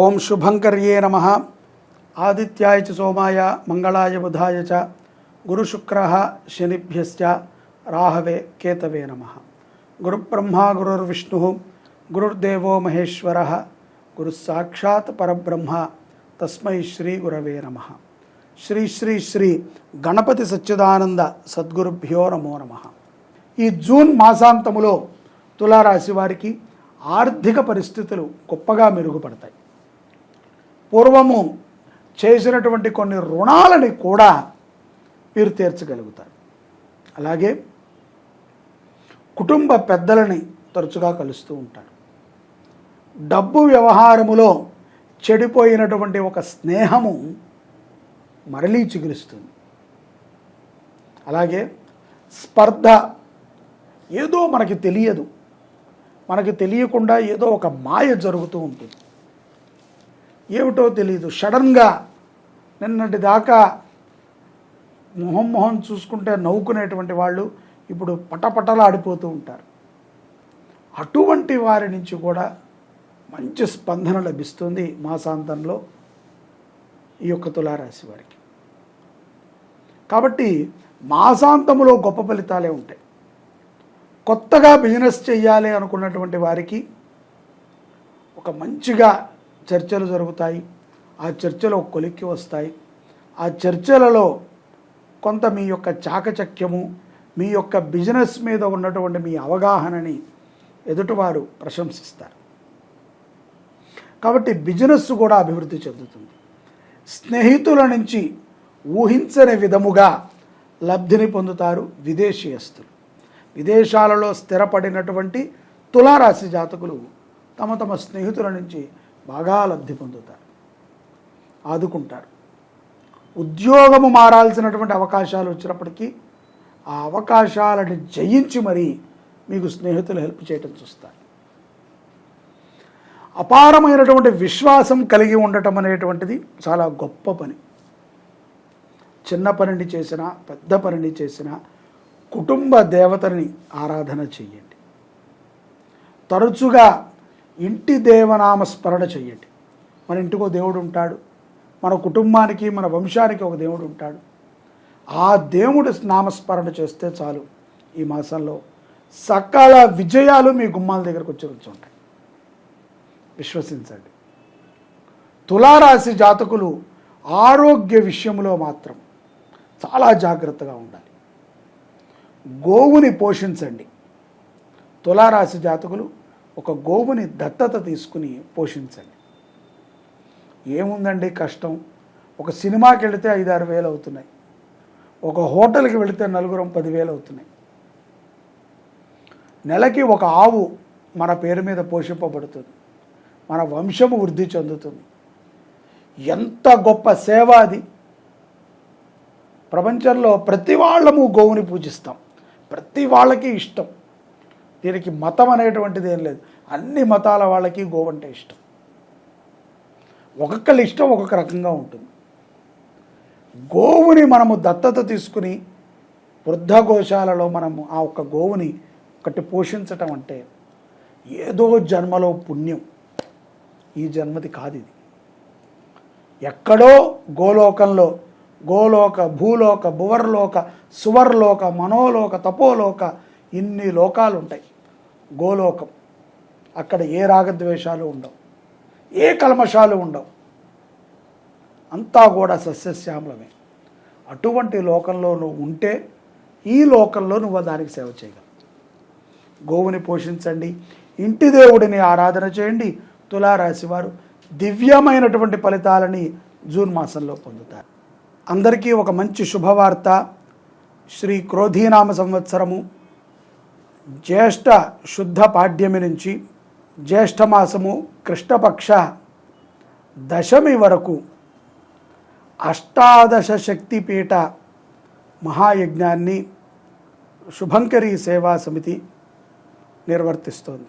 ఓం శుభంకర్యే నమ. ఆదిత్యాయ చ సోమాయ మంగళాయ బుధాయ చ గురుశుక్ర శనిభ్యశ్చ రాహవే కేతవే నమ. గురుబ్రహ్మ గురుర్విష్ణు గురుర్దేవో మహేశ్వర గురు సాక్షాత్ పరబ్రహ్మ తస్మై శ్రీ గురవే నమ. శ్రీ శ్రీ శ్రీ గణపతి సచ్చిదానంద సద్గురుభ్యో నమో నమ. ఈ జూన్ మాసాంతములో తులారాశి వారికి ఆర్థిక పరిస్థితులు గొప్పగా మెరుగుపడతాయి. పూర్వము చేసినటువంటి కొన్ని రుణాలని కూడా మీరు తీర్చగలుగుతారు. అలాగే కుటుంబ పెద్దలని తరచుగా కలుస్తూ ఉంటారు. డబ్బు వ్యవహారములో చెడిపోయినటువంటి ఒక స్నేహము మరలీ చిగురిస్తుంది. అలాగే స్పర్ధ ఏదో మనకి తెలియదు. మనకి తెలియకుండా ఏదో ఒక మాయ జరుగుతూ ఉంటుంది. ఏమిటో తెలియదు సడన్గా నిన్నటి దాకా మొహం మొహం చూసుకుంటే నవ్వుకునేటువంటి వాళ్ళు ఇప్పుడు పటపటలాడిపోతూ ఉంటారు. అటువంటి వారి నుంచి కూడా మంచి స్పందన లభిస్తుంది మాసాంతంలో ఈ యొక్క తులారాశి వారికి. కాబట్టి మాసాంతంలో గొప్ప ఫలితాలే ఉంటాయి. కొత్తగా బిజినెస్ చేయాలి అనుకున్నటువంటి వారికి ఒక మంచిగా చర్చలు జరుగుతాయి ఆ చర్చలు ఒక కొలిక్కి వస్తాయి. ఆ చర్చలలో కొంత మీ యొక్క చాకచక్యము మీ యొక్క బిజినెస్ మీద ఉన్నటువంటి మీ అవగాహనని ఎదుటివారు ప్రశంసిస్తారు. కాబట్టి బిజినెస్ కూడా అభివృద్ధి చెందుతుంది. స్నేహితుల నుంచి ఊహించని విధముగా లబ్ధిని పొందుతారు విదేశీయస్తులు. విదేశాలలో స్థిరపడినటువంటి తులారాశి జాతకులు తమ తమ స్నేహితుల నుంచి బాగా లబ్ధి పొందుతారు. ఆదుకుంటారు. ఉద్యోగము మారాల్సినటువంటి అవకాశాలు వచ్చినప్పటికీ ఆ అవకాశాలను జయించి మరీ మీకు స్నేహితులు హెల్ప్ చేయటం చూస్తారు. అపారమైనటువంటి విశ్వాసం కలిగి ఉండటం అనేటువంటిది చాలా గొప్ప పని. చిన్న పనిని చేసినా పెద్ద పనిని చేసినా కుటుంబ దేవతని ఆరాధన చెయ్యండి తరచుగా ఇంటి దేవనామ స్మరణ చెయ్యండి. మన ఇంటికో దేవుడు ఉంటాడు. మన కుటుంబానికి మన వంశానికి ఒక దేవుడు ఉంటాడు. ఆ దేవుడు నామస్మరణ చేస్తే చాలు. ఈ మాసంలో సకల విజయాలు మీ గుమ్మాల దగ్గరకు వచ్చి వచ్చి ఉంటాయి విశ్వసించండి. తులారాశి జాతకులు ఆరోగ్య విషయంలో మాత్రం చాలా జాగ్రత్తగా ఉండాలి. గోవుని పోషించండి. తులారాశి జాతకులు ఒక గోవుని దత్తత తీసుకుని పోషించండి. ఏముందండి కష్టం? ఒక సినిమాకి వెళితే ఐదారు వేలు అవుతున్నాయి. ఒక హోటల్కి వెళితే నలుగురం పదివేలు అవుతున్నాయి. నెలకి ఒక ఆవు మన పేరు మీద పోషింపబడుతుంది. మన వంశము వృద్ధి చెందుతుంది. ఎంత గొప్ప సేవ అది. ప్రపంచంలో ప్రతి వాళ్ళము గోవుని పూజిస్తాం. ప్రతి వాళ్ళకి ఇష్టం. దీనికి మతం అనేటువంటిది ఏం లేదు. అన్ని మతాల వాళ్ళకి గోవు అంటే ఇష్టం. ఒక్కొక్కళ్ళ ఇష్టం ఒక్కొక్క రకంగా ఉంటుంది. గోవుని మనము దత్తత తీసుకుని వృద్ధ గోశాలలో మనము ఆ ఒక్క గోవుని ఒకటి పోషించటం అంటే ఏదో జన్మలో పుణ్యం. ఈ జన్మది కాదు ఇది. ఎక్కడో గోలోకంలో గోలోక భూలోక భువర్లోక సువర్లోక మనోలోక తపోలోక ఇన్ని లోకాలు ఉంటాయి గోలోకం. అక్కడ ఏ రాగద్వేషాలు ఉండవు. ఏ కల్మషాలు ఉండవు. అంతా కూడా సస్యశ్యామలమే. అటువంటి లోకంలో నువ్వు ఉంటే ఈ లోకంలో నువ్వు దానికి సేవ చేయగలవు. గోవుని పోషించండి ఇంటి దేవుడిని ఆరాధన చేయండి తులారాశి వారు దివ్యమైనటువంటి ఫలితాలని జూన్ మాసంలో పొందుతారు. అందరికీ ఒక మంచి శుభవార్త. శ్రీ క్రోధీనామ సంవత్సరము. జ్యేష్ఠ శుద్ధ పాడ్యమి నుంచి జ్యేష్ఠమాసము కృష్ణపక్ష దశమి వరకు అష్టాదశ శక్తిపీఠ మహాయజ్ఞాన్ని శుభంకరి సేవా సమితి నిర్వర్తిస్తోంది.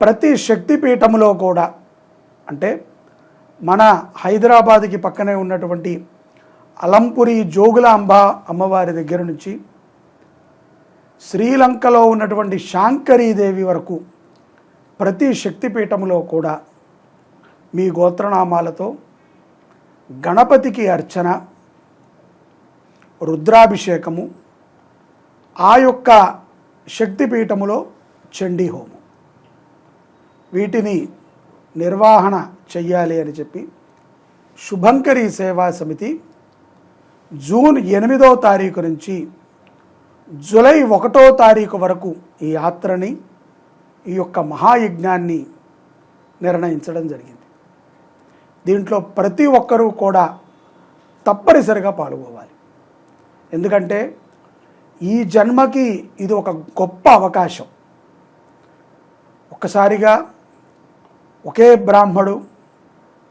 ప్రతి శక్తిపీఠములో కూడా అంటే మన హైదరాబాద్కి పక్కనే ఉన్నటువంటి అలంపురి జోగులాంబ అమ్మవారి దగ్గర నుంచి శ్రీలంకలో ఉన్నటువంటి శాంకరీదేవి వరకు ప్రతి శక్తిపీఠములో కూడా మీ గోత్రనామాలతో గణపతికి అర్చన రుద్రాభిషేకము ఆ యొక్క శక్తిపీఠములో చండీ హోమం. వీటిని నిర్వహణ చెయ్యాలి అని చెప్పి శుభంకరి సేవా సమితి జూన్ ఎనిమిదో తారీఖు నుంచి జూలై ఒకటో తారీఖు వరకు ఈ యాత్రని ఈ యొక్క మహాయజ్ఞాన్ని నిర్ణయించడం జరిగింది. దీంట్లో ప్రతి ఒక్కరూ కూడా తప్పనిసరిగా పాల్గొవాలి. ఎందుకంటే ఈ జన్మకి ఇది ఒక గొప్ప అవకాశం. ఒక్కసారిగా ఒకే బ్రాహ్మడు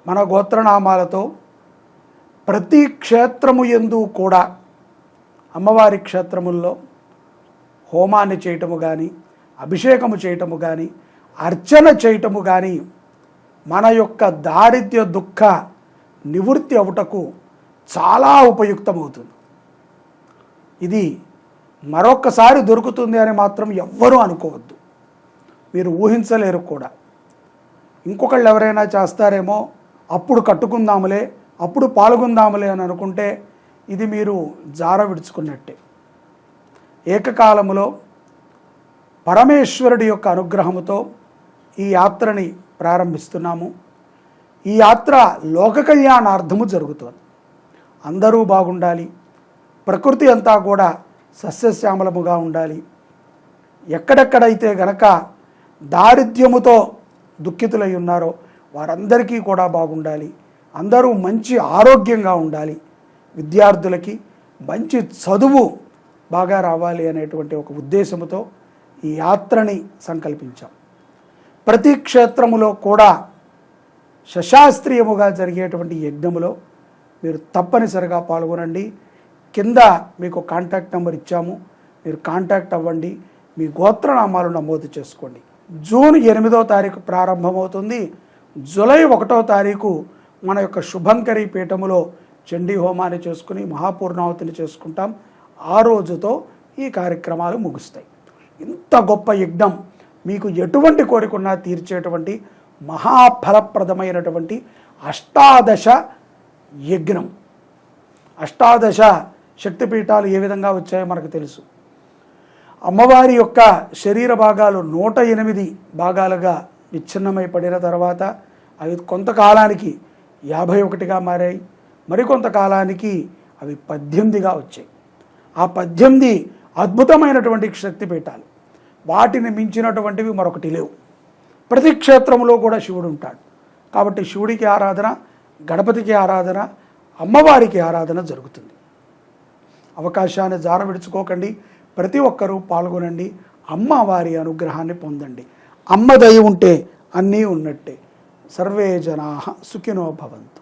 మన గోత్రనామాలతో ప్రతి క్షేత్రము ఎందు కూడా అమ్మవారి క్షేత్రముల్లో హోమాన్ని చేయటము కానీ అభిషేకము చేయటము కానీ అర్చన చేయటము కానీ మన యొక్క దారిద్ర్య దుఃఖ నివృత్తి అవుటకు చాలా ఉపయుక్తమవుతుంది. ఇది మరొక్కసారి దొరుకుతుంది అని మాత్రం ఎవ్వరూ అనుకోవద్దు. మీరు ఊహించలేరు కూడా. ఇంకొకళ్ళు ఎవరైనా చేస్తారేమో అప్పుడు కట్టుకుందాములే అప్పుడు పాల్గొందాములే అని అనుకుంటే ఇది మీరు జార విడుచుకున్నట్టే. ఏకకాలములో పరమేశ్వరుడి యొక్క అనుగ్రహముతో ఈ యాత్రని ప్రారంభిస్తున్నాము. ఈ యాత్ర లోక కళ్యాణార్థము జరుగుతుంది. అందరూ బాగుండాలి. ప్రకృతి అంతా కూడా సస్యశ్యామలముగా ఉండాలి. ఎక్కడెక్కడైతే గనక దారిద్ర్యముతో దుఃఖితులై ఉన్నారో వారందరికీ కూడా బాగుండాలి. అందరూ మంచి ఆరోగ్యంగా ఉండాలి. విద్యార్థులకి మంచి చదువు బాగా రావాలి అనేటువంటి ఒక ఉద్దేశంతో ఈ యాత్రని సంకల్పించాం. ప్రతి క్షేత్రములో కూడా శశాస్త్రీయముగా జరిగేటువంటి యజ్ఞములో మీరు తప్పనిసరిగా పాల్గొనండి. కింద మీకు కాంటాక్ట్ నెంబర్ ఇచ్చాము. మీరు కాంటాక్ట్ అవ్వండి. మీ గోత్రనామాలు నమోదు చేసుకోండి. జూన్ ఎనిమిదో తారీఖు ప్రారంభమవుతుంది. జూలై ఒకటో తారీఖు మన యొక్క శుభంకరి పీఠములో చండీ హోమాన్ని చేసుకుని మహాపూర్ణావతిని చేసుకుంటాం. ఆ రోజుతో ఈ కార్యక్రమాలు ముగుస్తాయి. ఇంత గొప్ప యజ్ఞం మీకు ఎటువంటి కోరికన్నా తీర్చేటువంటి మహాఫలప్రదమైనటువంటి అష్టాదశ యజ్ఞం. అష్టాదశ శక్తిపీఠాలు ఏ విధంగా వచ్చాయో మనకు తెలుసు. అమ్మవారి యొక్క శరీర భాగాలు నూట ఎనిమిది భాగాలుగా విచ్ఛిన్నమై పడిన తర్వాత అవి కొంతకాలానికి యాభై ఒకటిగా మారాయి. మరికొంతకాలానికి అవి పద్దెనిమిదిగా వచ్చాయి. ఆ పద్దెనిమిది అద్భుతమైనటువంటి శక్తిపీఠాలు. వాటిని మించినటువంటివి మరొకటి లేవు. ప్రతి క్షేత్రంలో కూడా శివుడు ఉంటాడు. కాబట్టి శివుడికి ఆరాధన గణపతికి ఆరాధన అమ్మవారికి ఆరాధన జరుగుతుంది. అవకాశాన్ని జార విడుచుకోకండి. ప్రతి ఒక్కరూ పాల్గొనండి. అమ్మవారి అనుగ్రహాన్ని పొందండి. అమ్మ దయ ఉంటే అన్నీ ఉన్నట్టే. సర్వే జనా సుఖినో భవంతు.